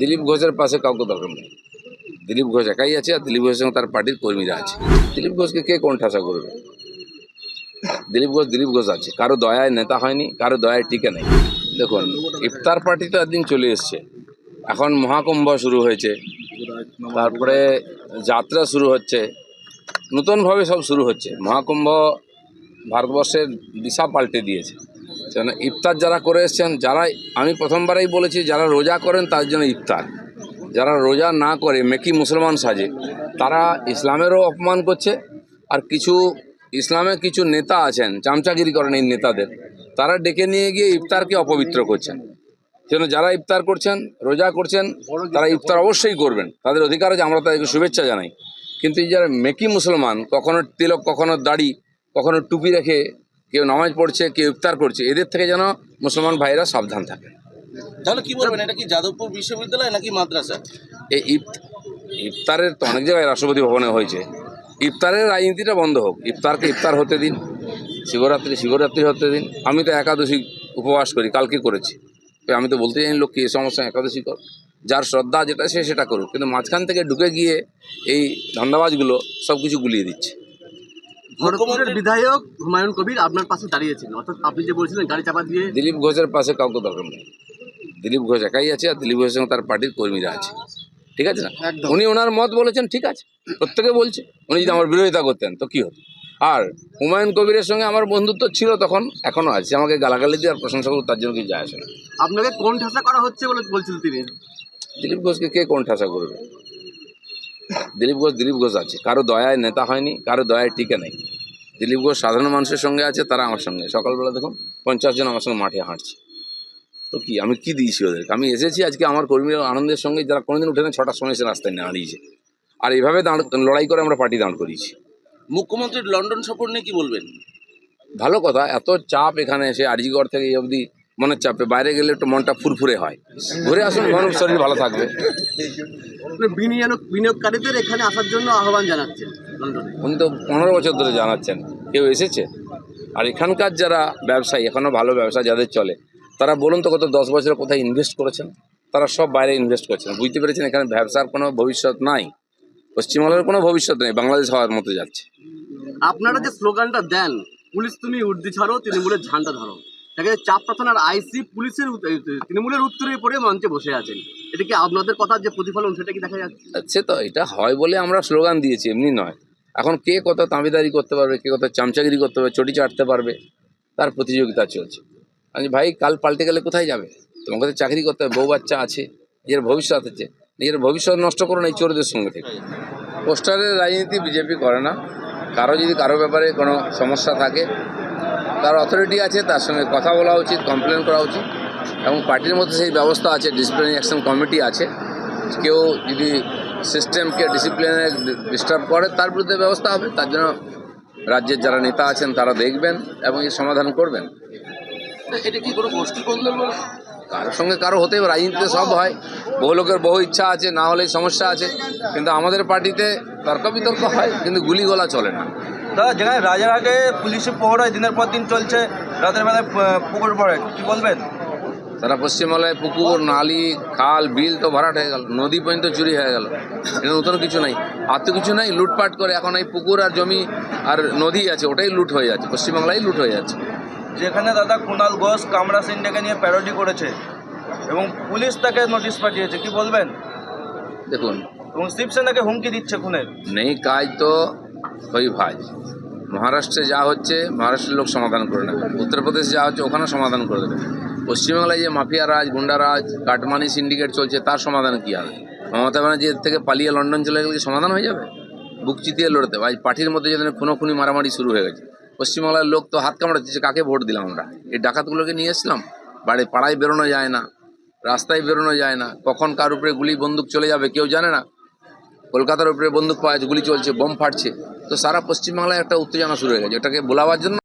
দিলীপ ঘোষের পাশে কাউকে দরকার নেই। দিলীপ ঘোষ একাই আছে আর দিলীপ ঘোষের সঙ্গে তার পার্টির কর্মীরা আছে। দিলীপ ঘোষকে কে কোন ঠাসা করবে? দিলীপ ঘোষ দিলীপ ঘোষ আছে। কারও দয়ায় নেতা হয়নি, কারও দয়ায় টিকে নেই। দেখুন, ইফতার পার্টি তো একদিন চলে এসছে। এখন মহাকুম্ভ শুরু হয়েছে। তারপরে যাত্রা শুরু হচ্ছে। নতুনভাবে সব শুরু হচ্ছে। মহাকুম্ভ ভারতবর্ষের দিশা পাল্টে দিয়েছে। কেন ইফতার যারা করে এসছেন, যারা, আমি প্রথমবারেই বলেছি, যারা রোজা করেন তার জন্য ইফতার। যারা রোজা না করে, মেকি মুসলমান সাজে, তারা ইসলামেরও অপমান করছে, আর কিছু ইসলামে কিছু নেতা আছেন, চামচাগিরি করেন এই নেতাদের, তারা ডেকে নিয়ে গিয়ে ইফতারকে অপবিত্র করছেন। সেজন্য যারা ইফতার করছেন, রোজা করছেন, তারা ইফতার অবশ্যই করবেন। তাদের অধিকার আছে, আমরা তাদেরকে শুভেচ্ছা জানাই। কিন্তু যারা মেকি মুসলমান, কখনো তিলক, কখনো দাড়ি, কখনো টুপি রেখে কেউ নামাজ পড়ছে কেউ ইফতার করছে এদের থেকে যেন মুসলমান ভাইরা সাবধান থাকে তাহলে কি বলবেন এটা কি যাদবপুর বিশ্ববিদ্যালয় নাকি মাদ্রাসা? এই ইফ- ইফতারের তো অনেক জায়গায় রাষ্ট্রপতি ভবনে হয়েছে। ইফতারের রাজনীতিটা বন্ধ হোক ইফতারকে ইফতার হতে দিন শিবরাত্রি শিবরাত্রি হতে দিন। আমি তো একাদশী উপবাস করি কালকে করেছি। আমি তো বলতে জানি লোককে এই সমস্যা একাদশী কর। যার শ্রদ্ধা যেটা সে সেটা করুক। কিন্তু মাঝখান থেকে ঢুকে গিয়ে এই ধান্দাবাজগুলো সব কিছু গুলিয়ে দিচ্ছে। ভরতপুরের বিধায়ক হুমায়ুন কবির আপনার পাশে দাঁড়িয়েছেন। অর্থাৎ আপনি যে বলছিলেন গাড়ি চাপা দিয়ে দিলীপ ঘোষের পাশে কাউকে দরকার নেই। দিলীপ ঘোষ একাই আছে আর দিলীপ ঘোষের সঙ্গে তার পার্টির কর্মীরা আছে। ঠিক আছে না? উনি ওনার মত বলেছেন ঠিক আছে। প্রত্যেকে বলছে। উনি যদি আমার বিরোধিতা করতেন তো কি হতো? আর হুমায়ুন কবিরের সঙ্গে আমার বন্ধুত্ব ছিল তখন এখনও আছে। আমাকে গালাগালি দিয়ে আর প্রশংসা করুক তার জন্য কিছু যায় আসে না। আপনাকে কোন ঠাসা করা হচ্ছে বলে বলছিলেন তিনি? দিলীপ ঘোষকে কে কোন ঠাসা করবে? দিলীপ ঘোষ দিলীপ ঘোষ আছে। কারও দয়ায় নেতা হয়নি কারও দয়ায় টিকে নেই। দিলীপ ঘোষ সাধারণ মানুষের সঙ্গে আছে তারা আমার সঙ্গে। সকালবেলা দেখুন পঞ্চাশ জন আমার সঙ্গে মাঠে হাঁটছে। তো কি আমি কি দিয়েছি ওদেরকে? আমি এসেছি আজকে আমার কর্মীরা আনন্দের সঙ্গে যারা কোনোদিন উঠে না ছটার সময় এসে রাস্তায় দাঁড়িয়েছে আর এভাবে দাঁড় লড়াই করে আমরা পার্টি দাঁড় করিয়েছি। মুখ্যমন্ত্রীর লন্ডন সফর নিয়ে কি বলবেন? ভালো কথা এত চাপ এখানে এসে আরজিগড় থেকে এই অবধি মনের চাপে। বাইরে গেলে একটু মনটা ফুরফুরে হয়। ঘুরে আসুন মন শরীর ভালো থাকবে। বিনিয়োগকারীদের এখানে আসার জন্য আহ্বান জানাচ্ছেন উনি তো পনেরো বছর ধরে জানাচ্ছেন কেউ এসেছে? আর এখানকার যারা ব্যবসায়ী এখনও ভালো ব্যবসা যাদের চলে তারা বলুন তো কত দশ বছরে কোথায় ইনভেস্ট করেছেন? তারা সব বাইরে ইনভেস্ট করছেন। বুঝতে পেরেছেন এখানে ব্যবসার কোনো ভবিষ্যৎ নাই। পশ্চিমবঙ্গের কোনো ভবিষ্যৎ নেই বাংলাদেশ হওয়ার মতো যাচ্ছে। আপনারা যে স্লোগানটা দেন পুলিশ তুমি উর্দি ছাড়ো তৃণমূলের ঝান্ডা ধরো। তাকে চাপ প্রার্থনার আইসি পুলিশের তৃণমূলের উত্তরে পড়ে মঞ্চে বসে আছেন। এটা কি আপনাদের কথার যে প্রতিফলন, সেটা কি দেখা যাচ্ছে? তো, এটা হয় বলে আমরা স্লোগান দিয়েছি, এমনি নয়। এখন কে কত তাঁবিদারি করতে পারবে, কে কত চামচাগিরি করতে পারবে, চটি চাটতে পারবে, তার প্রতিযোগিতা চলছে। আমি ভাই, কাল পাল্টে গেলে কোথায় যাবে? তোমাকে তো চাকরি করতে হবে, বউ বাচ্চা আছে, নিজের ভবিষ্যৎ আছে, নিজের ভবিষ্যৎ নষ্ট করো না এই চোরদের সঙ্গে থেকে। পোস্টারের রাজনীতি বিজেপি করে না, কারও যদি কারও ব্যাপারে কোনো সমস্যা থাকে তার অথরিটি আছে তার সঙ্গে কথা বলা উচিত কমপ্লেন করা উচিত এবং পার্টির মধ্যে সেই ব্যবস্থা আছে ডিসিপ্লিনারি অ্যাকশন কমিটি আছে। কেউ যদি সিস্টেমকে ডিসিপ্লিনে ডিস্টার্ব করে তার বিরুদ্ধে ব্যবস্থা হবে তার জন্য রাজ্যের যারা নেতা আছেন তারা দেখবেন এবং এর সমাধান করবেন। এটা কি কোনো গোষ্ঠী কারোর সঙ্গে কারও হতে পারে, রাজনীতিতে সব হয়। বহু লোকের বহু ইচ্ছা আছে না হলে সমস্যা আছে কিন্তু আমাদের পার্টিতে তর্ক বিতর্ক হয় কিন্তু গুলিগোলা চলে না। দাদা যেখানে রাজার আগে পুলিশের পহরায় দিনের পর দিন চলছে রাতের বেলায় পুকুর পড়ে কি বলবেন? তারা পশ্চিমবাংলায় পুকুর নালি খাল বিল তো ভরাট হয়ে গেল নদী পর্যন্ত চুরি হয়ে গেল এটা নতুন কিছু নাই। আর তো কিছু নাই লুটপাট করে এখন এই পুকুর আর জমি আর নদী আছে ওটাই লুট হয়ে যাচ্ছে পশ্চিমবাংলায় লুট হয়ে যাচ্ছে। যেখানে দাদা কুণাল ঘোষ কামরা সিংটাকে নিয়ে প্যারোডি করেছে এবং পুলিশ তাকে নোটিশ পাঠিয়েছে কি বলবেন? দেখুন। এবং শিবসেনাকে হুমকি দিচ্ছে খুনের। নেই কাজ তো হই ভাই। মহারাষ্ট্রে যা হচ্ছে, মহারাষ্ট্রের লোক সমাধান করে নেবে। উত্তরপ্রদেশ যা হচ্ছে ওখানে সমাধান করে দেবে। পশ্চিমবাংলায় যে মাফিয়া রাজ, গুন্ডা রাজ, কাটমানি সিন্ডিকেট চলছে, তার সমাধান কী হবে মমতা ব্যানার্জি এর থেকে পালিয়ে লন্ডন চলে গেলে সমাধান হয়ে যাবে? বুক চিতিয়ে লড়তে। হবে। আজ পার্টির মধ্যে যেন খুনোখুনি মারামারি শুরু হয়ে গেছে, পশ্চিমবাংলার লোক তো হাত কামড়াচ্ছে কাকে ভোট দিলাম আমরা? এই ডাকাতগুলোকে নিয়ে এসলাম বাড়ি, পাড়ায় বেরোনো যায় না, রাস্তায় বেরোনো যায় না, কখন কার উপরে গুলি, বন্দুক চলে যাবে কেউ জানে না? কলকাতার উপরে বন্দুক পাওয়া গুলি চলছে, বোম ফাটছে। তো সারা পশ্চিমবাংলায় একটা উত্তেজনা শুরু হয়ে গেছে। এটাকে বোলাবার জন্য